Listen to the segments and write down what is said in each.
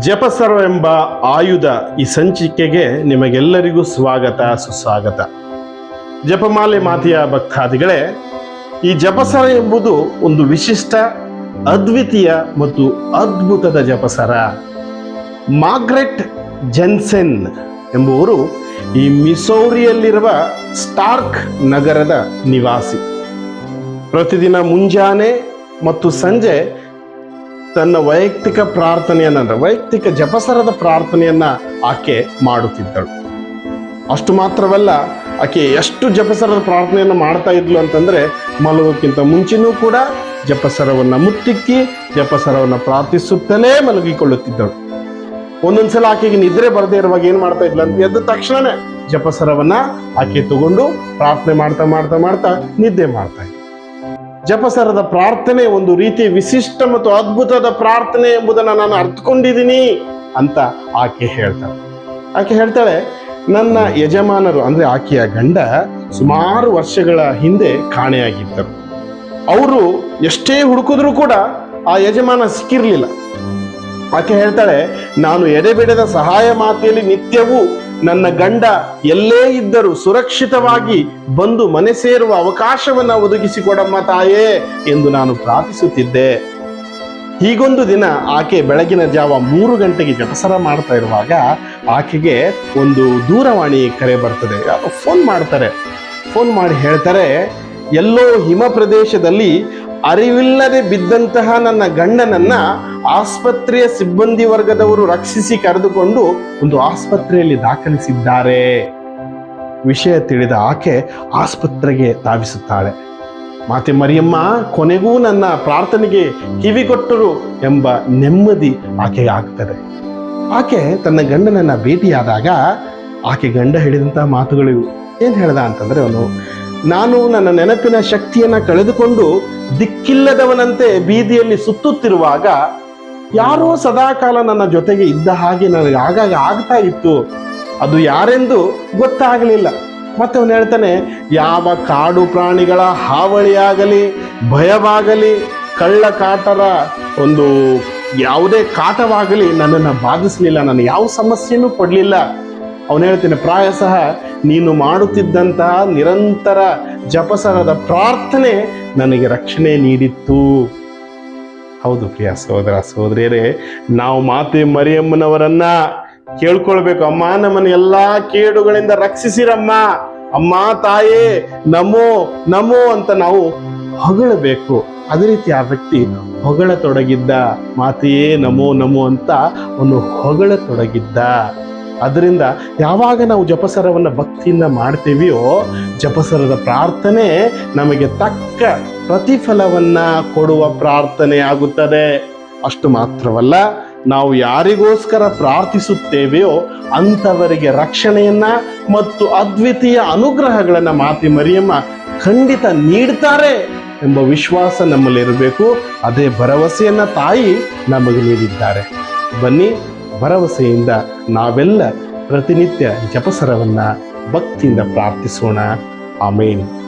ಜಪಸರ್ವ ಎಂಬ ಆಯುಧ ಈ ಸಂಚಿಕೆಗೆ ನಿಮಗೆಲ್ಲರಿಗೂ ಸ್ವಾಗತ, ಸುಸ್ವಾಗತ. ಜಪಮಾಲೆ ಮಾತೆಯ ಭಕ್ತಾದಿಗಳೇ, ಈ ಜಪಸರ ಎಂಬುದು ಒಂದು ವಿಶಿಷ್ಟ, ಅದ್ವಿತೀಯ ಮತ್ತು ಅದ್ಭುತದ ಜಪಸರ. ಮಾಗ್ರೆಟ್ ಜೆನ್ಸೆನ್ ಎಂಬುವರು ಈ ಮಿಸೌರಿಯಲ್ಲಿರುವ ಸ್ಟಾರ್ಕ್ ನಗರದ ನಿವಾಸಿ. ಪ್ರತಿದಿನ ಮುಂಜಾನೆ ಮತ್ತು ಸಂಜೆ ತನ್ನ ವೈಯಕ್ತಿಕ ಪ್ರಾರ್ಥನೆಯನ್ನ ವೈಯಕ್ತಿಕ ಜಪಸರದ ಪ್ರಾರ್ಥನೆಯನ್ನ ಆಕೆ ಮಾಡುತ್ತಿದ್ದಳು. ಅಷ್ಟು ಮಾತ್ರವಲ್ಲ, ಆಕೆ ಎಷ್ಟು ಜಪಸರದ ಪ್ರಾರ್ಥನೆಯನ್ನು ಮಾಡ್ತಾ ಇದ್ಲು ಅಂತಂದ್ರೆ ಮಲಗೋಕ್ಕಿಂತ ಮುಂಚೆನೂ ಕೂಡ ಜಪಸರವನ್ನ ಮುತ್ತಿಕ್ಕಿ ಜಪಸರವನ್ನ ಪ್ರಾರ್ಥಿಸುತ್ತಲೇ ಮಲಗಿಕೊಳ್ಳುತ್ತಿದ್ದಳು. ಒಂದೊಂದ್ಸಲ ಆಕೆಗೆ ನಿದ್ರೆ ಬರದೇ ಇರುವಾಗ ಏನ್ ಮಾಡ್ತಾ ಇದ್ಲು ಅಂತ ಎದ್ದ ತಕ್ಷಣನೇ ಜಪಸರವನ್ನ ಆಕೆ ತಗೊಂಡು ಪ್ರಾರ್ಥನೆ ಮಾಡ್ತಾ ಮಾಡ್ತಾ ಮಾಡ್ತಾ ನಿದ್ದೆ ಮಾಡ್ತಾ ಇದ್ಲು. ಜಪಸರದ ಪ್ರಾರ್ಥನೆ ಒಂದು ರೀತಿ ವಿಶಿಷ್ಟ ಮತ್ತು ಅದ್ಭುತದ ಪ್ರಾರ್ಥನೆ ಎಂಬುದನ್ನು ನಾನು ಅರ್ಥಕೊಂಡಿದ್ದೀನಿ ಅಂತ ಆಕೆ ಹೇಳ್ತಾಳೆ. ಆಕೆ ಹೇಳ್ತಾಳೆ, ನನ್ನ ಯಜಮಾನರು, ಅಂದರೆ ಆಕೆಯ ಗಂಡ, ಸುಮಾರು ವರ್ಷಗಳ ಹಿಂದೆ ಕಾಣೆಯಾಗಿದ್ದರು. ಅವರು ಎಷ್ಟೇ ಹುಡುಕಿದ್ರು ಕೂಡ ಆ ಯಜಮಾನ ಸಿಕ್ಕಿರಲಿಲ್ಲ. ಆಕೆ ಹೇಳ್ತಾಳೆ, ನಾನು ಎಡೆಬಿಡದ ಸಹಾಯ ಮಾತೆಯಲ್ಲಿ ನಿತ್ಯವೂ ನನ್ನ ಗಂಡ ಎಲ್ಲೇ ಇದ್ದರೂ ಸುರಕ್ಷಿತವಾಗಿ ಬಂದು ಮನೆ ಸೇರುವ ಅವಕಾಶವನ್ನ ಒದಗಿಸಿಕೊಡಮ್ಮ ತಾಯೇ ಎಂದು ನಾನು ಪ್ರಾರ್ಥಿಸುತ್ತಿದ್ದೆ. ಹೀಗೊಂದು ದಿನ ಆಕೆ ಬೆಳಗಿನ ಜಾವ ಮೂರು ಗಂಟೆಗೆ ಜಪಸರ ಮಾಡ್ತಾ ಇರುವಾಗ ಆಕೆಗೆ ಒಂದು ದೂರವಾಣಿ ಕರೆ ಬರ್ತದೆ. ಫೋನ್ ಮಾಡ್ತಾರೆ. ಫೋನ್ ಮಾಡಿ ಹೇಳ್ತಾರೆ, ಎಲ್ಲೋ ಹಿಮ ಪ್ರದೇಶದಲ್ಲಿ ಅರಿವಿಲ್ಲದೆ ಬಿದ್ದಂತಹ ನನ್ನ ಗಂಡನನ್ನ ಆಸ್ಪತ್ರೆಯ ಸಿಬ್ಬಂದಿ ವರ್ಗದವರು ರಕ್ಷಿಸಿ ಕರೆದುಕೊಂಡು ಒಂದು ಆಸ್ಪತ್ರೆಯಲ್ಲಿ ದಾಖಲಿಸಿದ್ದಾರೆ. ವಿಷಯ ತಿಳಿದ ಆಕೆ ಆಸ್ಪತ್ರೆಗೆ ಧಾವಿಸುತ್ತಾಳೆ. ಮಾತೆ ಮರಿಯಮ್ಮ, ಕೊನೆಗೂ ನನ್ನ ಪ್ರಾರ್ಥನೆಗೆ ಕಿವಿಗೊಟ್ಟರು ಎಂಬ ನೆಮ್ಮದಿ ಆಕೆಗೆ ಆಗ್ತದೆ. ಆಕೆ ತನ್ನ ಗಂಡನನ್ನ ಭೇಟಿಯಾದಾಗ ಆಕೆ ಗಂಡ ಹೇಳಿದಂತಹ ಮಾತುಗಳು ಏನ್ ಹೇಳ್ದ ಅಂತಂದ್ರೆ ಅವನು, ನಾನು ನನ್ನ ನೆನಪಿನ ಶಕ್ತಿಯನ್ನ ಕಳೆದುಕೊಂಡು ದಿಕ್ಕಿಲ್ಲದವನಂತೆ ಬೀದಿಯಲ್ಲಿ ಸುತ್ತುತ್ತಿರುವಾಗ ಯಾರೋ ಸದಾಕಾಲ ನನ್ನ ಜೊತೆಗೆ ಇದ್ದ ಹಾಗೆ ನನಗೆ ಆಗಾಗ ಆಗ್ತಾ ಇತ್ತು. ಅದು ಯಾರೆಂದು ಗೊತ್ತಾಗಲಿಲ್ಲ. ಮತ್ತೆ ಅವನು ಹೇಳ್ತಾನೆ, ಯಾವ ಕಾಡು ಪ್ರಾಣಿಗಳ ಹಾವಳಿಯಾಗಲಿ, ಭಯವಾಗಲಿ ಕಳ್ಳ ಕಾಟರ ಒಂದು ಯಾವುದೇ ಕಾಟವಾಗಲಿ ನನ್ನನ್ನು ಬಾಧಿಸಲಿಲ್ಲ, ನಾನು ಯಾವ ಸಮಸ್ಯೆನೂ ಕೊಡಲಿಲ್ಲ ಅವನು ಹೇಳ್ತಾನೆ, ಪ್ರಾಯಶಃ ನೀನು ಮಾಡುತ್ತಿದ್ದಂತಹ ನಿರಂತರ ಜಪಸರದ ಪ್ರಾರ್ಥನೆ ನನಗೆ ರಕ್ಷಣೆ ನೀಡಿತ್ತು. ಹೌದು ಪ್ರಿಯ ಸಹೋದರ ಸಹೋದರಿಯರೇ, ನಾವು ಮಾತೆ ಮರಿಯಮ್ಮನವರನ್ನ ಕೇಳ್ಕೊಳ್ಬೇಕು. ಅಮ್ಮ, ನಮ್ಮನ್ನ ಎಲ್ಲಾ ಕೇಡುಗಳಿಂದ ರಕ್ಷಿಸಿರಮ್ಮ. ಅಮ್ಮ, ತಾಯೇ, ನಮೋ ನಮೋ ಅಂತ ನಾವು ಹೊಗಳಬೇಕು. ಅದೇ ರೀತಿ ಆ ವ್ಯಕ್ತಿ ಹೊಗಳತೊಡಗಿದ್ದ, ಮಾತೆಯೇ, ನಮೋ ನಮೋ ಅಂತ ಅವನು ಹೊಗಳತೊಡಗಿದ್ದ. ಅದರಿಂದ ಯಾವಾಗ ನಾವು ಜಪಸರವನ್ನು ಭಕ್ತಿಯಿಂದ ಮಾಡ್ತೀವಿಯೋ, ಜಪಸರದ ಪ್ರಾರ್ಥನೆ ನಮಗೆ ತಕ್ಕ ಪ್ರತಿಫಲವನ್ನ ಕೊಡುವ ಪ್ರಾರ್ಥನೆ ಆಗುತ್ತದೆ. ಅಷ್ಟು ಮಾತ್ರವಲ್ಲ, ನಾವು ಯಾರಿಗೋಸ್ಕರ ಪ್ರಾರ್ಥಿಸುತ್ತೇವೆಯೋ ಅಂಥವರಿಗೆ ರಕ್ಷಣೆಯನ್ನ ಮತ್ತು ಅದ್ವಿತೀಯ ಅನುಗ್ರಹಗಳನ್ನ ಮಾತಿ ಮರಿಯಮ್ಮ ಖಂಡಿತ ನೀಡ್ತಾರೆ ಎಂಬ ವಿಶ್ವಾಸ ನಮ್ಮಲ್ಲಿರಬೇಕು ಅದೇ ಭರವಸೆಯನ್ನ ತಾಯಿ ನಮಗೆ ನೀಡಿದ್ದಾರೆ. ಬನ್ನಿ, ಭರವಸೆಯಿಂದ ನಾವೆಲ್ಲ ಪ್ರತಿನಿತ್ಯ ಜಪಸರವನ್ನ ಭಕ್ತಿಯಿಂದ ಪ್ರಾರ್ಥಿಸೋಣ. ಆಮೇನ್.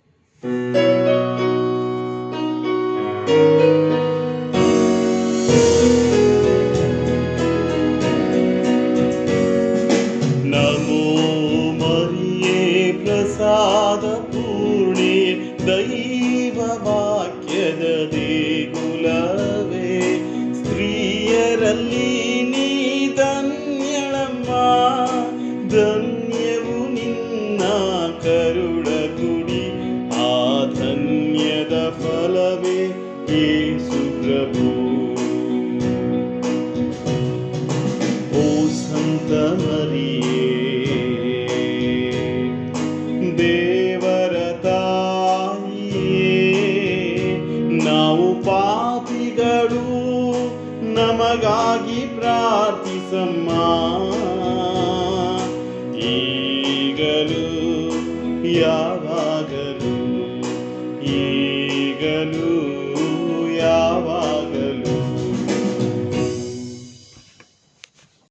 ದೈವ ವಾಕ್ಯದ ದೇಗುಲವೇ ಸ್ತ್ರೀಯರಲ್ಲಿ ನೀ ಧನ್ಯಳಮ್ಮ, ಧನ್ಯವು ನಿನ್ನ ಕರುಳ ಕುಡಿ ಆ ಧನ್ಯದ ಫಲವೇ ಯೇಸು ಓ ಸಂತ ಮರಿಯೇ ಗಾಗಿ ಪ್ರಾರ್ಥಿಸಮ್ಮ. ಈಗಲೂ ಯಾವಾಗಲೂ ಈಗಲೂ